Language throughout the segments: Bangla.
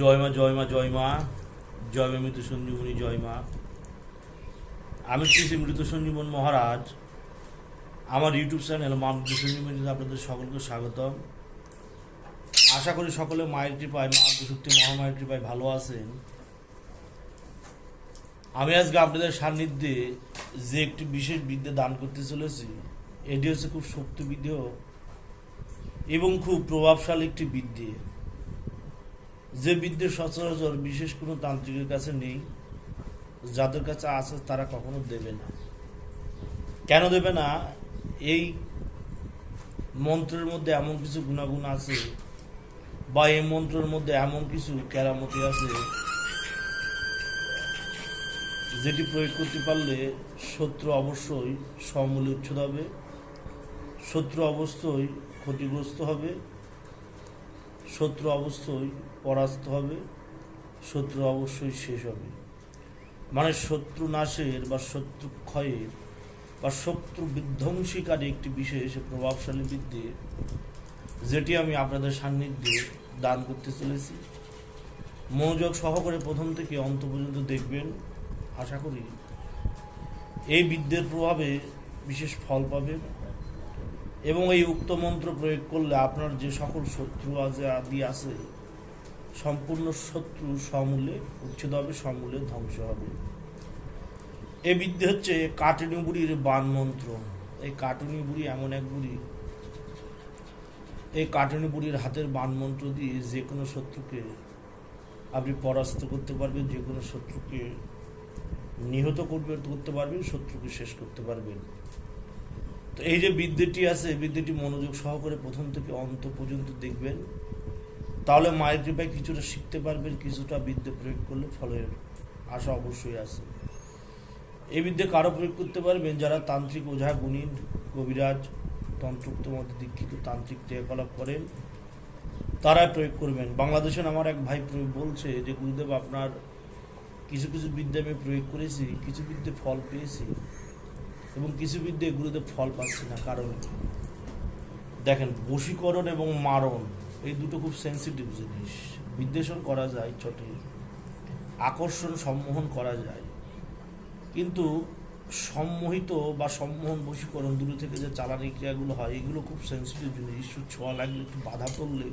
জয় মা জয় মা জয় মা জয় মা মৃত সঞ্জীবনী জয় মা। আমি শ্রী মৃত সঞ্জীবন মহারাজ। আমার ইউটিউব চ্যানেল মা মৃত সঞ্জীবনীতে আপনাদের সকলকে স্বাগতম। আশা করি সকলে মায়ের কৃপায়, মা শক্তি মহামায়ের কৃপায় ভালো আছেন। আমি আজকে আপনাদের সান্নিধ্যে যে একটি বিশেষ বিদ্যা দান করতে চলেছি, এটি হচ্ছে খুব শক্তিবিদ্ধ এবং খুব প্রভাবশালী একটি বিদ্যে। যে বিদ্যে সচরাচর বিশেষ কোনো তান্ত্রিকের কাছে নেই, যাদের কাছে আছে তারা কখনো দেবে না। কেন দেবে না? এই মন্ত্রের মধ্যে এমন কিছু গুণাগুণ আছে বা এই মন্ত্রের মধ্যে এমন কিছু কেরামতি আছে যেটি প্রয়োগ করতে পারলে শত্রু অবশ্যই সমূলে উচ্ছেদ হবে, শত্রু অবশ্যই ক্ষতিগ্রস্ত হবে, শত্রু অবশ্যই পরাস্ত হবে, শত্রু অবশ্যই শেষ হবে। মানে শত্রু নাশের বা শত্রু ক্ষয়ের বা শত্রু বিধ্বংসীকারী একটি বিশেষ প্রভাবশালী বিদ্যে যেটি আমি আপনাদের সান্নিধ্যে দান করতে চলেছি। মনোযোগ সহকারে প্রথম থেকে অন্ত পর্যন্ত দেখবেন। আশা করি এই বিদ্যের প্রভাবে বিশেষ ফল পাবেন এবং এই উক্ত মন্ত্র প্রয়োগ করলে আপনার যে সকল শত্রু আছে, আদি আছে সম্পূর্ণ শত্রু সমূলে উচ্ছেদ হবে সমূলে ধ্বংস হবে। এই বিদ্যে হচ্ছে কাটুনি বুড়ির বান মন্ত্র এই কাটুনি বুড়ি এমন এক বুড়ি। এই কাটুনি বুড়ির হাতের বান মন্ত্র দিয়ে যে কোনো শত্রুকে আপনি পরাস্ত করতে পারবেন, যে কোনো শত্রুকে নিহত করবে, করতে পারবেন, শত্রুকে শেষ করতে পারবেন। তো এই যে বিদ্যেটি আছে, বিদ্যেটি মনোযোগ সহকারে প্রথম থেকে অন্ত পর্যন্ত দেখবেন। তাহলে মায়ের কৃপায় কিছুটা শিখতে পারবেন, কিছুটা বিদ্যে প্রয়োগ করলে ফলের আশা অবশ্যই আছে। এই বিদ্যে কারও প্রয়োগ করতে পারবেন? যারা তান্ত্রিক ওঝা, গুণিন, কবিরাজ, তন্ত্রোক্ত মধ্যে দীক্ষিত তান্ত্রিক ক্রিয়াকলাপ করেন, তারাই প্রয়োগ করবেন। বাংলাদেশের আমার এক ভাই বলছে যে, গুরুদেব, আপনার কিছু কিছু বিদ্যে আমি প্রয়োগ করেছি, কিছু বিদ্যে ফল পেয়েছি এবং কিছু বিদ্যে গুরুদেব ফল পাচ্ছি না। কারণ দেখেন, বশীকরণ এবং মারণ এই দুটো খুব সেন্সিটিভ জিনিস। বিদ্বেষণ করা যায়, চটে। আকর্ষণ সম্মোহন করা যায়। কিন্তু সম্মোহিত বা সম্মোহন বশীকরণ দূরে থেকে যে চালানি ক্রিয়াগুলো হয়, এগুলো খুব সেন্সিটিভ জিনিস। ছোঁয়া লাগলে, একটু বাধা পড়লে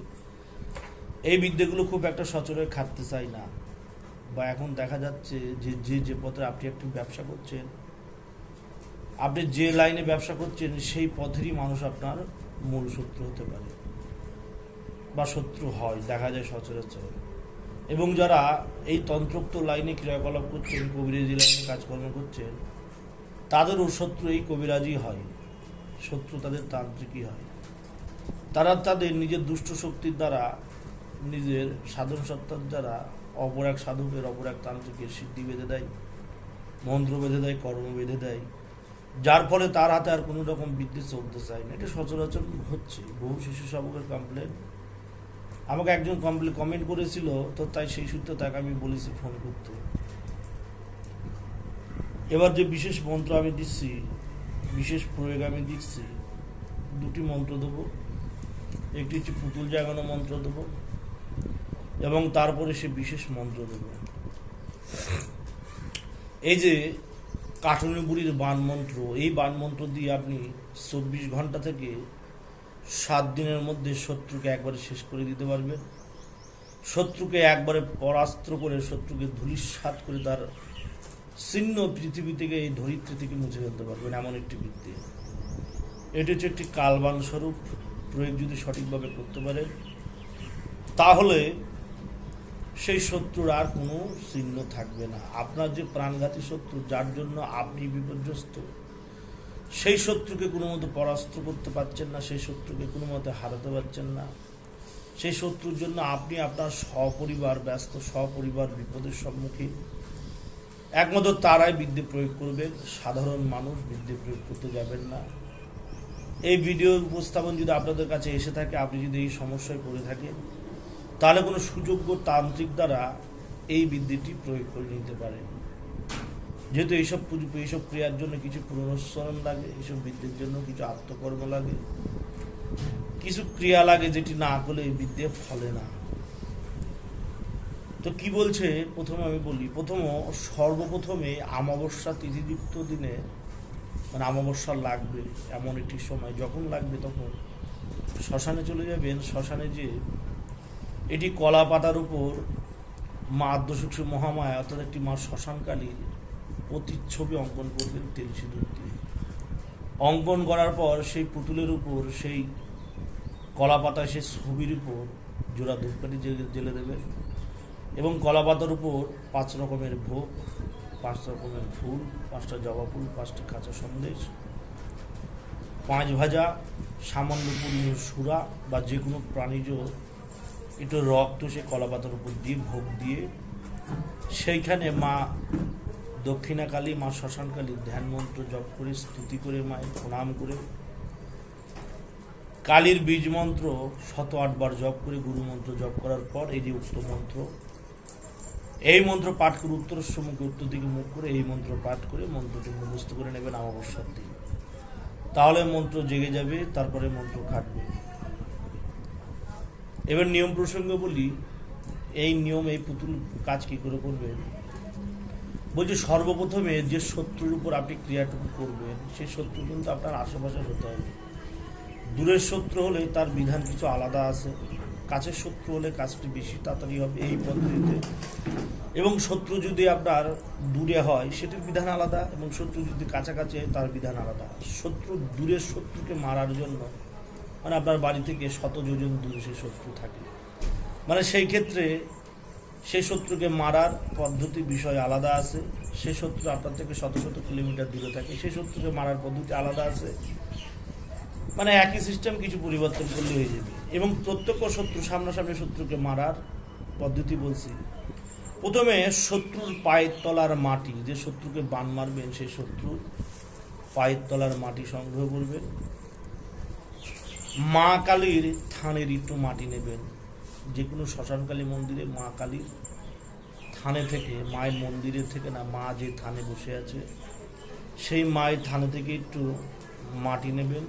এই বিদ্যেগুলো খুব একটা সচরে খাটতে চাই না। বা এখন দেখা যাচ্ছে যে যে যে পথে আপনি একটু ব্যবসা করছেন, আপনি যে লাইনে ব্যবসা করছেন, সেই পথেরই মানুষ আপনার মূল সূত্র হতে পারে। বা শত্রু হয়, দেখা যায় সচরাচর। এবং যারা এই তন্ত্রোক্ত লাইনে ক্রিয়াকলাপ করছেন, কবিরাজি লাইনে কাজকর্ম করছেন, তাদেরও শত্রু এই কবিরাজই হয়। শত্রু তাদের তান্ত্রিকই হয়। তারা তাদের নিজের দুষ্ট শক্তির দ্বারা, নিজের সাধন সত্তার দ্বারা অপর এক সাধকের, অপর এক তান্ত্রিকের সিদ্ধি বেঁধে দেয়, মন্ত্র বেঁধে দেয়, কর্ম বেঁধে দেয়। যার ফলে তার হাতে আর কোনো রকম বিদ্যুৎ চলতে চায় না। এটা সচরাচর হচ্ছে। বহু শিশু শাবকের কমপ্লেন আমাকে একজন কমেন্ট করেছিল, তো তাই সেই সূত্রে তাকে আমি বলেছি ফোন করতে। এবার যে বিশেষ মন্ত্র আমি দিচ্ছি, বিশেষ প্রয়োগ আমি দিচ্ছি, দুটি মন্ত্র দেবো। একটি হচ্ছে পুতুল জাগানো মন্ত্র দেবো, এবং তারপরে সে বিশেষ মন্ত্র দেবো। এই যে কাটুনি বুড়ির বান মন্ত্র, এই বান মন্ত্র দিয়ে আপনি চব্বিশ ঘণ্টা থেকে সাত দিনের মধ্যে শত্রুকে একবারে শেষ করে দিতে পারবে। শত্রুকে একবারে পরাস্ত্র করে, শত্রুকে ধূলিসাৎ করে তার চিহ্ন পৃথিবী থেকে, এই ধরিত্রী থেকে মুছে ফেলতে পারবেন এমন একটি বিদ্যে এটি হচ্ছে একটি কালবান স্বরূপ। প্রয়োগ যদি সঠিকভাবে করতে পারেন তাহলে সেই শত্রুর আর কোনো চিহ্ন থাকবে না। আপনার যে প্রাণঘাতী শত্রু, যার জন্য আপনি বিপর্যস্ত সেই শত্রুকে কোনো মতো পরাস্ত করতে পারছেন না, সেই শত্রুকে কোনো মতে হারাতে পারছেন না। সেই শত্রুর জন্য আপনি আপনার সপরিবার, ব্যস্ত সপরিবার বিপদের সম্মুখীন। একমাত্র তারাই বিদ্যে প্রয়োগ করবেন সাধারণ মানুষ বিদ্যে প্রয়োগ করতে যাবেন না। এই ভিডিও উপস্থাপন যদি আপনাদের কাছে এসে থাকে, আপনি যদি এই সমস্যায় পড়ে থাকেন, তাহলে কোনো সুযোগ্য তান্ত্রিক দ্বারা এই বিদ্যেটি প্রয়োগ করে নিতে পারেন। যেহেতু এইসব এইসব ক্রিয়ার জন্য কিছু পুনরুচ্চারণ লাগে, এইসব বিদ্যের জন্য কিছু আত্মকর্ম লাগে। কিছু ক্রিয়া লাগে যেটি না করলে এই বিদ্যে ফলে না। তো কি বলছে? প্রথমে আমি বলি, প্রথম সর্বপ্রথমে অমাবস্যা তিথিযুক্ত দিনে মানে অমাবস্যা লাগবে এমন একটি সময়, যখন লাগবে তখন শ্মশানে চলে যাবেন। শ্মশানে যে এটি কলা পাতার উপর মা আদ্যশক্ষ মহামায়া অর্থাৎ একটি মা শ্মশানকালীর প্রতিচ্ছবি অঙ্কন করবেন তেল সিঁদুর দিয়ে অঙ্কন করার পর সেই পুতুলের উপর, সেই কলা পাতায় সেই ছবির উপর জোড়া ধূপকাঠি জেলে দেবেন এবং কলা পাতার উপর পাঁচ রকমের ভোগ, পাঁচ রকমের ফুল, পাঁচটা জবা ফুল, পাঁচটা কাঁচা সন্দেশ, পাঁচ ভাজা সামান্য পরিমাণ সুরা বা যে কোনো প্রাণীজ একটু রক্ত সে কলা পাতার উপর দিয়ে ভোগ দিয়ে সেইখানে মা দক্ষিণাকালী মা শ্মশানকালী ধ্যান মন্ত্র জপ করে, স্তুতি করে, মায়ের প্রণাম করে। কালীর বীজ মন্ত্র শত আটবার জপ করে গুরু মন্ত্র জপ করার পর এই যে উক্ত মন্ত্র। এই মন্ত্র পাঠ করে উত্তর সম্মুখে উত্তর দিকে মুখ করে এই মন্ত্র পাঠ করে মন্ত্রটি মুখস্থ করে নেবেন অমাবস্যার দিন। তাহলে মন্ত্র জেগে যাবে, তারপরে মন্ত্র খাটবে। এবার নিয়ম প্রসঙ্গে বলি, এই নিয়ম, এই পুতুল কাজ কি করে করবেন বলছি সর্বপ্রথমে যে শত্রুর উপর আপনি ক্রিয়াটুকু করবেন সেই শত্রু কিন্তু আপনার আশেপাশে হতে হবে। দূরের শত্রু হলে তার বিধান কিছু আলাদা আছে, কাছের শত্রু হলে কাজটি বেশি তাড়াতাড়ি হবে এই পদ্ধতিতে। এবং শত্রু যদি আপনার দূরে হয়, সেটির বিধান আলাদা, এবং শত্রু যদি কাছাকাছি হয়, তার বিধান আলাদা। শত্রু দূরের শত্রুকে মারার জন্য মানে আপনার বাড়ি থেকে শত যোজন দূরে সেই শত্রু থাকে। মানে সেই ক্ষেত্রে সেই শত্রুকে মারার পদ্ধতি বিষয় আলাদা আছে সেই শত্রু আপনার থেকে শত শত কিলোমিটার দূরে থাকে সেই শত্রুকে মারার পদ্ধতি আলাদা আছে। মানে একই সিস্টেম কিছু পরিবর্তন করলে হয়ে যাবে। এবং প্রত্যক্ষ শত্রু, সামনাসামনি শত্রুকে মারার পদ্ধতি বলছি। প্রথমে শত্রুর পায়ের তলার মাটি, যে শত্রুকে বান মারবেন সেই শত্রুর পায়ের তলার মাটি সংগ্রহ করবেন মা কালীর থানের একটু মাটি নেবেন। যে কোনো শ্মশানকালী মন্দিরে মা কালীর থানে থেকে, মায়ের মন্দিরের থেকে না, মা যে থানে বসে আছে, সেই মায়ের থানে থেকে একটু মাটি নেবেন।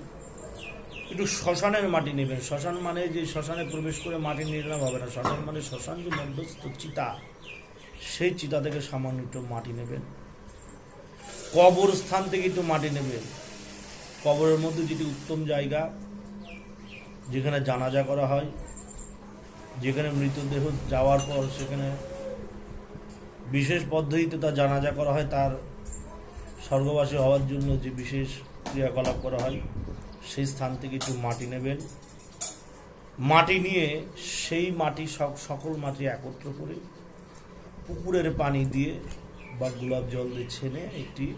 একটু শ্মশানের মাটি নেবেন। শ্মশান মানে যে শ্মশানে প্রবেশ করে মাটি নিলাম হবে না। শ্মশান মানে শ্মশান যে মধ্যস্থ চিতা, সেই চিতা থেকে সামান্য একটু মাটি নেবেন। কবর স্থান থেকে একটু মাটি নেবেন। কবরের মধ্যে যেটি উত্তম জায়গা, যেখানে জানাজা করা হয় যেখানে মৃতদেহ যাওয়ার পর সেখানে বিশেষ পদ্ধতিতে তার জানাজা করা হয়, তার স্বর্গবাসী হওয়ার জন্য যে বিশেষ ক্রিয়াকলাপ করা হয়, সেই স্থান থেকে একটু মাটি নেবেন। মাটি নিয়ে সেই মাটি সক- সকল মাটি একত্র করে পুকুরের পানি দিয়ে বা গোলাপ জল দিয়ে ছেনে একটি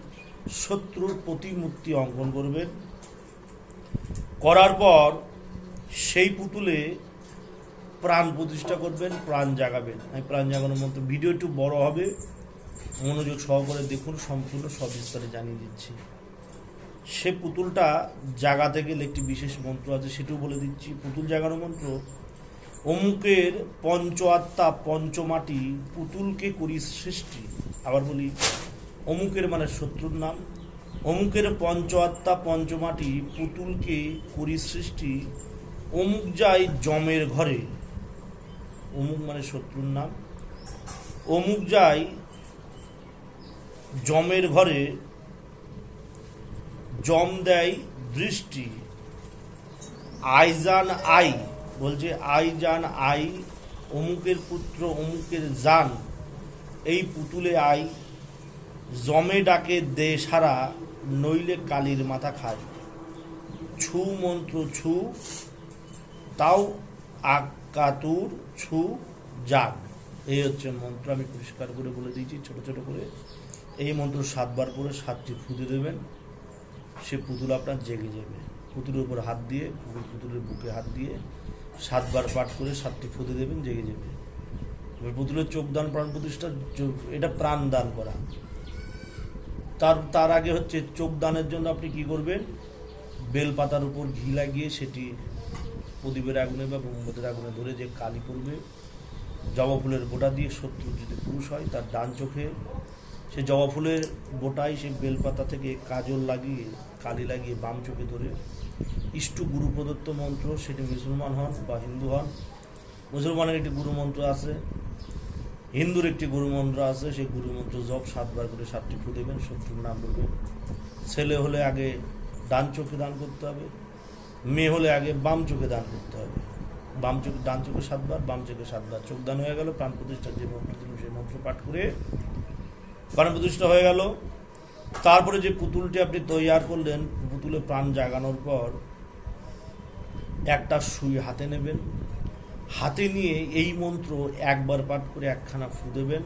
শত্রুর প্রতিমূর্তি অঙ্কন করবেন। করার পর সেই পুতুলে প্রাণ প্রতিষ্ঠা করবেন, প্রাণ জাগাবেন। আমি প্রাণ জাগানোর মতো ভিডিও একটু বড় হবে। মনোযোগ সহকারে দেখুন, সম্পূর্ণ সবিস্তারে জানিয়ে দিচ্ছি। সে পুতুলটা জাগাতে গেলে একটি বিশেষ মন্ত্র আছে, সেটাও বলে দিচ্ছি। পুতুল জাগানো মন্ত্র, অমুকের পঞ্চ আত্মা পঞ্চমাটি পুতুলকে করি সৃষ্টি। আবার বলি, অমুকের মানে শত্রুর নাম। অমুকের পঞ্চ আত্মা পঞ্চমাটি পুতুলকে করি সৃষ্টি। অমুক যায় জমের ঘরে। অমুক মানে শত্রুর নাম। অমুক যায় জমের ঘরে জম দেয় দৃষ্টি। আইজান আই বলছে আইজান আই, অমুকের পুত্র, অমুকের জান। এই পুতুলে আই জমে ডাকে দে সারা, নইলে কালির মাথা খায়। ছু মন্ত্র ছু, তাও আকাতুর ছু জাগ। এই হচ্ছে মন্ত্র, আমি পরিষ্কার করে বলে দিয়েছি, ছোট ছোট করে। এই মন্ত্র সাতবার করে সাতটি ফুদে দেবেন। সে পুতুল আপনার জেগে যাবে। পুতুলের উপর হাত দিয়ে পুতুলের বুকে হাত দিয়ে সাতবার পাঠ করে সাতটি ফুদে দেবেন, জেগে যাবে। এবার পুতুলের চোখ দান, প্রাণ প্রতিষ্ঠা এটা প্রাণ দান করা। তার তার আগে হচ্ছে চোখ দানের জন্য আপনি কি করবেন? বেল পাতার উপর ঘি লাগিয়ে সেটি প্রদীপের আগুনে বা মোমবাতির আগুনে ধরে যে কালি পড়বে, জবা ফুলের গোটা দিয়ে শত্রু যদি পুরুষ হয়, তার ডান চোখে সে জবা ফুলের গোটায় সে বেলপাতা থেকে কাজল লাগিয়ে, কালি লাগিয়ে বাম চোখে ধরে ইষ্ট গুরু প্রদত্ত মন্ত্র, সেটি মুসলমান হন বা হিন্দু হন, মুসলমানের একটি গুরু মন্ত্র আছে, হিন্দুর একটি গুরুমন্ত্র আছে, সেই গুরুমন্ত্র জপ সাতবার করে সাতটি ফু দেবেন, শত্রুর নাম বলবেন ছেলে হলে আগে ডান চোখে দান করতে হবে মেয়ে হলে আগে বাম চোখে দান করতে হবে। বাম চোখে, ডান চোখে সাতবার, বাম চোখে সাতবার। চোখ দান হয়ে গেল, প্রাণ প্রতিষ্ঠার যে মন্ত্র সেই মন্ত্র পাঠ করে প্রাণ প্রতিষ্ঠা হয়ে গেল। তারপরে যে পুতুলটি আপনি তৈয়ার করলেন, পুতুলে প্রাণ জাগানোর পর একটা সুই হাতে নেবেন। হাতে নিয়ে এই মন্ত্র একবার পাঠ করে একখানা ফু দেবেন।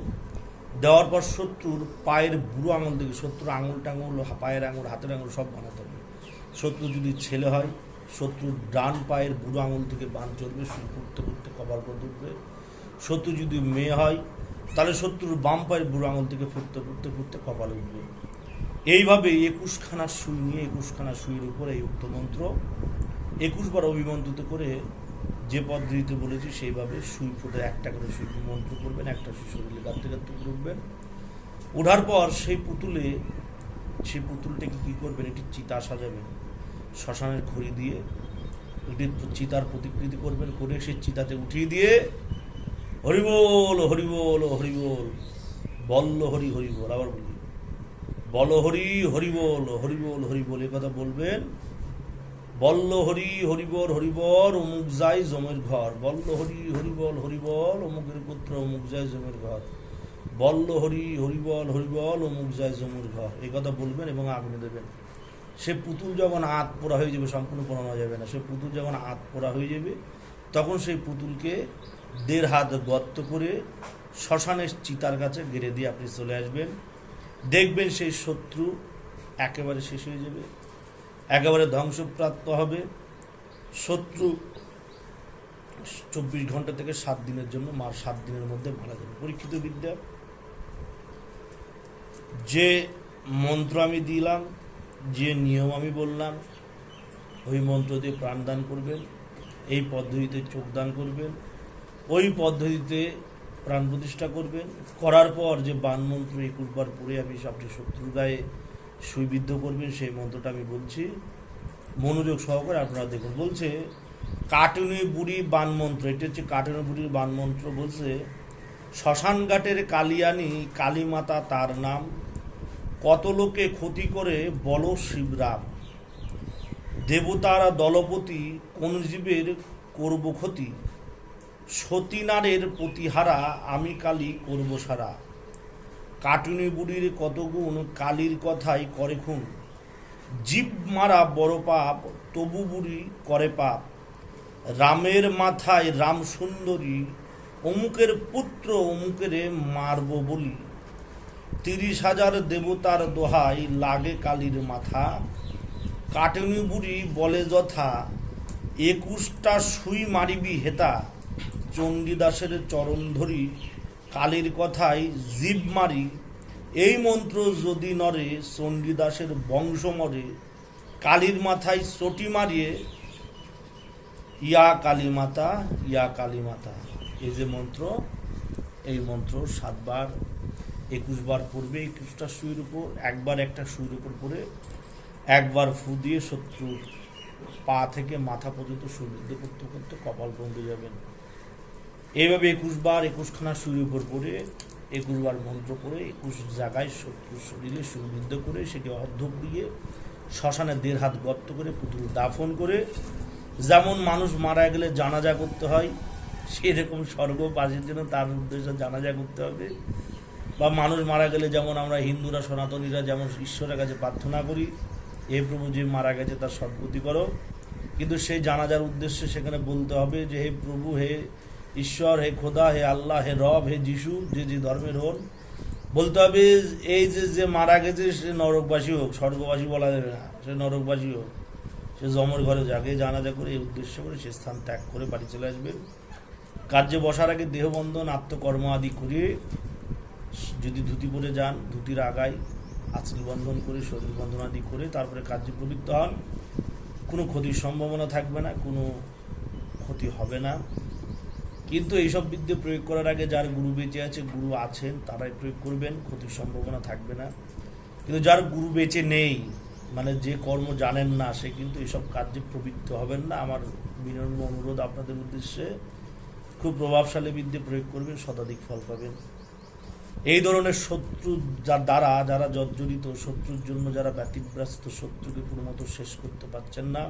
দেওয়ার পর শত্রুর পায়ের বুড়ো আঙুল থেকে, শত্রুর আঙুল টাঙুল, পায়ের আঙুল, হাতের আঙুল সব বানাতে হবে। শত্রু যদি ছেলে হয় শত্রুর ডান পায়ের বুড়ো আঙুল থেকে বান চলবে শুরু করতে করতে কপাল উঠবে। শত্রু যদি মেয়ে হয়, তাহলে শত্রুর বাম পায়ের বুড়ো আঙুল থেকে ফুটতে ফুটতে ফুটতে কপাল উঠবে। এইভাবে একুশখানা সুই নিয়ে, একুশখানা সুইয়ের উপরে এই উক্ত মন্ত্র একুশবার অভিমন্ত্রিত করে যে পদ্ধতিতে বলেছি, সেইভাবে সুই ফুটে একটা করে সুই মন্ত্র করবেন, একটা সুই শরীরে গাঁততে করে উঠবেন। ওঠার পর সেই পুতুলে, সেই পুতুলটাকে কী করবেন? একটি চিতা সাজাবেন। শ্মশানের খড়ি দিয়ে চিতার প্রতিকৃতি করবেন, করে সে চিতাতে উঠিয়ে দিয়ে হরিবোল হরিবোল হরিবোল, বল্ল হরি, হরিবোল, আবার বলি। বল হরি, হরিবোল হরিবোল হরিবোল, এ কথা বলবেন। বল্ল হরি, হরিবর হরিবর, অমুক যায় জমের ঘর। বল্ল হরি হরিবল হরিবল অমুকের পুত্র অমুক যায় জমের ঘর। বল্ল হরি হরিবল হরিবল অমুক যায় জমের ঘর। এই কথা বলবেন এবং আগুনে দেবেন। সে পুতুল যখন আত পোড়া হয়ে যাবে, সম্পূর্ণ পোড়ানো যাবে না। সে পুতুল যখন আত পোড়া হয়ে যাবে, তখন সেই পুতুলকে দেড় হাত গর্ত করে শ্মশানের চিতার কাছে গেড়ে দিয়ে আপনি চলে আসবেন। দেখবেন সেই শত্রু একেবারে শেষ হয়ে যাবে, একেবারে ধ্বংসপ্রাপ্ত হবে। শত্রু চব্বিশ ঘণ্টা থেকে সাত দিনের জন্য মার সাত দিনের মধ্যে মারা যাবে। পরীক্ষিত বিদ্যা, যে মন্ত্র আমি দিলাম যে নিয়ম আমি বললাম, ওই মন্ত্র দিয়ে প্রাণদান করবেন, এই পদ্ধতিতে চোখদান করবেন, ওই পদ্ধতিতে প্রাণ প্রতিষ্ঠা করবেন, করার পর যে বান মন্ত্র একুশবার পড়ে আমি সবচেয়ে শত্রুর গায়ে সুইবিদ্ধ করবেন, সেই মন্ত্রটা আমি বলছি। মনোযোগ সহকারে আপনারা দেখুন, বলছে, কাটুনি বুড়ি বান মন্ত্র, এটা হচ্ছে কাটুনি বুড়ির বান মন্ত্র বলছে শ্মশান ঘাটের কালিয়ানি কালীমাতা তার নাম কত লোকে ক্ষতি করে বল শিবরাম। দেবতারা দলপতি কোন জীবের করব ক্ষতি। সতীনারের প্রতিহারা আমি কালী করব সারা। কাটুনি বুড়ির কত গুণ, কালীর কথাই করে খুন। জীব মারা বড় পাপ, তবু বুড়ি করে পাপ। রামের মাথায় রাম সুন্দরী, অমুকের পুত্র অমুকেরে মারব বলি। তিরিশ হাজার দেবতার দোহাই লাগে কালীর মাথা। কাটুনি বুড়ি বলে যথা, একুশটা সুই মারিবি হেতা। চণ্ডীদাসের চরণ ধরি, কালীর কথায় জীব মারি। এই মন্ত্র যদি নরে চণ্ডীদাসের বংশ মরে। কালীর মাথায় চটি মারিয়ে, ইয়া কালী মাতা, ইয়া কালী মাতা। এই যে মন্ত্র, এই মন্ত্র সাতবার একুশবার পড়বে একুশটা সুইয়ের উপর, একবার একটা সুইয়ের উপর পড়ে একবার ফু দিয়ে শত্রুর পা থেকে মাথা পর্যন্ত সুবিদ্ধ করতে করতে কপাল পর্যন্ত যাবেন এইভাবে একুশ বার একুশখানা সুরের উপর পড়ে, একুশ বার মন্ত্র করে একুশ জায়গায় শত্রুর শরীরে সুবিদ্ধ করে সেটি অর্ধ পুড়িয়ে শ্মশানে দেড় হাত গর্ত করে পুতুল দাফন করে যেমন মানুষ মারা গেলে জানাজা করতে হয়, সেরকম স্বর্গ স্বর্গবাসীর জন্য তার উদ্দেশ্যে জানাজা করতে হবে। বা মানুষ মারা গেলে যেমন আমরা হিন্দুরা, সনাতনীরা যেমন ঈশ্বরের কাছে প্রার্থনা করি, এ প্রভু যে মারা গেছে তার সদ্গতি করো। কিন্তু সেই জানাজার উদ্দেশ্যে সেখানে বলতে হবে যে, হে প্রভু, হে ঈশ্বর, হে খোদা, হে আল্লাহ, হে রব, হে যিশু, যে যে ধর্মের হন। বলতে হবে এই যে যে মারা গেছে সে নরকবাসী হোক, স্বর্গবাসী বলা যাবে না, সে নরকবাসী হোক। সে জমর ঘরে যাকে জানাজা করে এই উদ্দেশ্য করে সে স্থান ত্যাগ করে বাড়ি চলে আসবেন কার্যে বসার আগে দেহবন্ধন, আত্মকর্ম আদি করে যদি ধুতি পরে যান, ধুতির আগায় আঁচল বন্ধন করে, শরীর বন্ধন আদি করে তারপরে কার্যে প্রবৃত্ত হন, কোনো ক্ষতির সম্ভাবনা থাকবে না, কোনো ক্ষতি হবে না। কিন্তু এইসব বিদ্যে প্রয়োগ করার আগে যার গুরু বেঁচে আছে, গুরু আছেন, তারাই প্রয়োগ করবেন, ক্ষতির সম্ভাবনা থাকবে না। কিন্তু যার গুরু বেঁচে নেই মানে যে কর্ম জানেন না, সে কিন্তু এসব কার্যে প্রবৃত্ত হবেন না। আমার বিনম্র অনুরোধ আপনাদের উদ্দেশ্যে, খুব প্রভাবশালী বিদ্যে প্রয়োগ করবেন, শতাধিক ফল পাবেন। এই ধরনের শত্রু যার দ্বারা, যারা জর্জরিত শত্রুর জন্য যারা ব্যতিব্যস্ত শত্রুকে পুরোমতো শেষ করতে পারছেন না,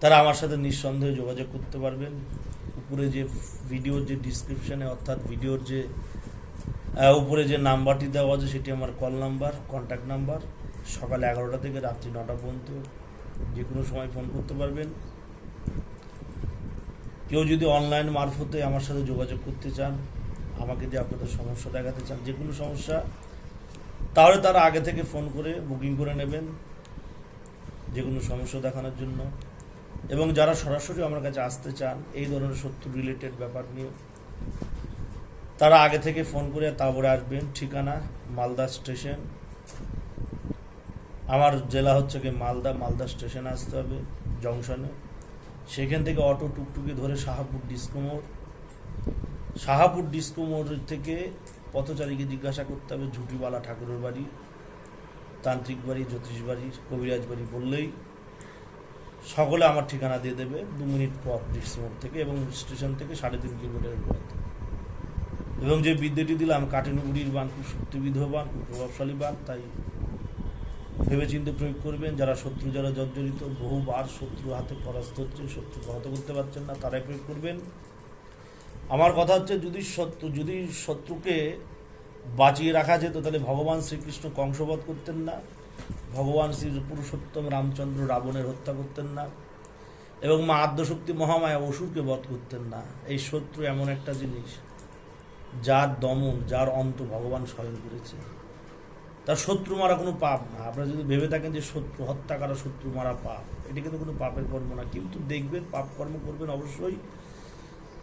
তারা আমার সাথে নিঃসন্দেহে যোগাযোগ করতে পারবেন। উপরে যে ভিডিওর যে ডিসক্রিপশনে অর্থাৎ ভিডিওর যে উপরে যে নাম্বারটি দেওয়া আছে, সেটি আমার কল নাম্বার কন্ট্যাক্ট নাম্বার সকাল এগারোটা থেকে রাত্রি নটা পর্যন্ত যে কোনো সময় ফোন করতে পারবেন। কেউ যদি অনলাইন মারফতে আমার সাথে যোগাযোগ করতে চান আমাকে যে আপনাদের সমস্যা দেখাতে চান, যে কোনো সমস্যা, তাহলে তারা আগে থেকে ফোন করে বুকিং করে নেবেন, যে কোনো সমস্যা দেখানোর জন্য। এবং যারা সরাসরি আমার কাছে আসতে চান, এই ধরনের শত্রু রিলেটেড ব্যাপার নিয়ে, তারা আগে থেকে ফোন করে তারপরে আসবেন। ঠিকানা, মালদা স্টেশন। আমার জেলা হচ্ছে কি মালদা মালদা স্টেশনে আসতে হবে, জংশনে। সেখান থেকে অটো, টুকটুকি ধরে শাহাপুর ডিস্কো মোড়। শাহাপুর ডিস্কো মোড় থেকে পথচারীকে জিজ্ঞাসা করতে হবে ঝুটিওয়ালা ঠাকুরের বাড়ি, তান্ত্রিক বাড়ি, জ্যোতিষ বাড়ি, কবিরাজ বাড়ি বললেই সকলে আমার ঠিকানা দিয়ে দেবে দু মিনিট পর ডিস্কো মোড় থেকে এবং স্টেশন থেকে সাড়ে তিন কিলোমিটারের পথ। এবং যে বিদ্যুটি দিলাম কাটিনুগুড়ির বান, খুব শক্তিবিধ বান, খুব প্রভাবশালী বান, তাই ভেবেচিন্তে প্রয়োগ করবেন। যারা শত্রু, যারা জর্জরিত, বহুবার শত্রু হাতে পরাস্ত হচ্ছে, শত্রু হত করতে পারছেন না, তারাই প্রয়োগ করবেন। আমার কথা হচ্ছে যদি শত্রু যদি শত্রুকে বাঁচিয়ে রাখা যেত, তাহলে ভগবান শ্রীকৃষ্ণ কংসবধ করতেন না, ভগবান শ্রী পুরুষোত্তম রামচন্দ্র রাবণের হত্যা করতেন না, এবং মা আদ্যশক্তি মহামায়া অসুরকে বধ করতেন না। এই শত্রু এমন একটা জিনিস, যার দমন, যার অন্ত ভগবান স্বয়ং করেছে। তার শত্রু মারা কোনো পাপ না। আপনারা যদি ভেবে থাকেন যে শত্রু হত্যা করা শত্রু মারা পাপ, এটা কিন্তু কোনো পাপের কর্ম না। কিন্তু দেখবেন, পাপ কর্ম করবেন অবশ্যই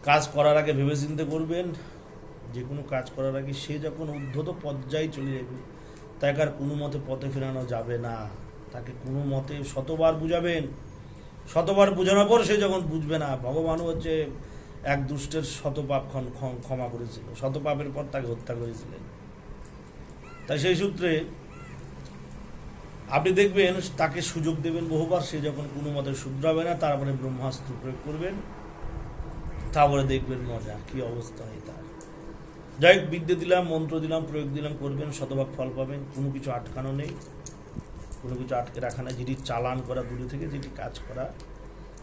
কাজ করার আগে ভেবে চিন্তে করবেন, যে কোনো কাজ করার আগে সে যখন উদ্ধত পর্যায়ে চলে যাবে, তাকে আর কোনো মতে পথে ফেরানো যাবে না। তাকে কোনো মতে শতবার বুঝাবেন। শতবার বোঝানোর পর সে যখন বুঝবে না ভগবানও হচ্ছে এক দুষ্টের শতপাপ ক্ষমা করেছিল। শতপাপের পর তাকে হত্যা করেছিলেন। তাই সেই সূত্রে আপনি দেখবেন, তাকে সুযোগ দেবেন বহুবার, সে যখন কোনো মতে শুধরাবে না, তারপরে ব্রহ্মাস্ত্র প্রয়োগ করবেন। তারপরে দেখবেন মজা, কি অবস্থা হয় তার। যাই হোক, বিদ্যে দিলাম, মন্ত্র দিলাম, প্রয়োগ দিলাম, করবেন, শতভাগ ফল পাবেন, কোনো কিছু আটকানো নেই। কোনো কিছু আটকে রাখা নেই, যেটি চালান করা দূরে থেকে, যেটি কাজ করা,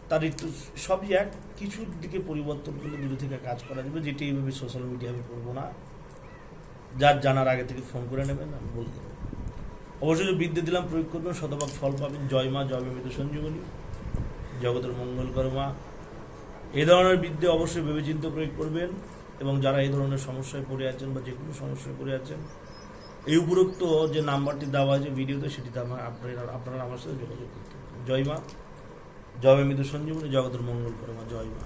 তার একটু সবই এক, কিছুর দিকে পরিবর্তন করলে দূরে থেকে কাজ করা যাবে, যেটি এইভাবে সোশ্যাল মিডিয়া আমি করব না। যার জানার আগে থেকে ফোন করে নেবেন, আমি বলে দেবো। অবশ্যই বিদ্যে দিলাম, প্রয়োগ করবেন, শতভাগ ফল পাবেন। জয় মা, জয় মৃত সঞ্জীবনী। জগতের মঙ্গলকর মা। এই ধরনের বিদ্যে অবশ্যই ভেবেচিন্তে প্রয়োগ করবেন এবং যারা এই ধরনের সমস্যায় পড়ে আছেন বা যে কোনো সমস্যায় পড়ে আছেন, এই উপরোক্ত যে নাম্বারটি দেওয়া হয়েছে ভিডিওতে সেটিতে আমার আপনারা আপনারা আমার সাথে যোগাযোগ করতে জয় মা। জয় মৃত সঞ্জীবনী জগতের মঙ্গল করে মা। জয় মা।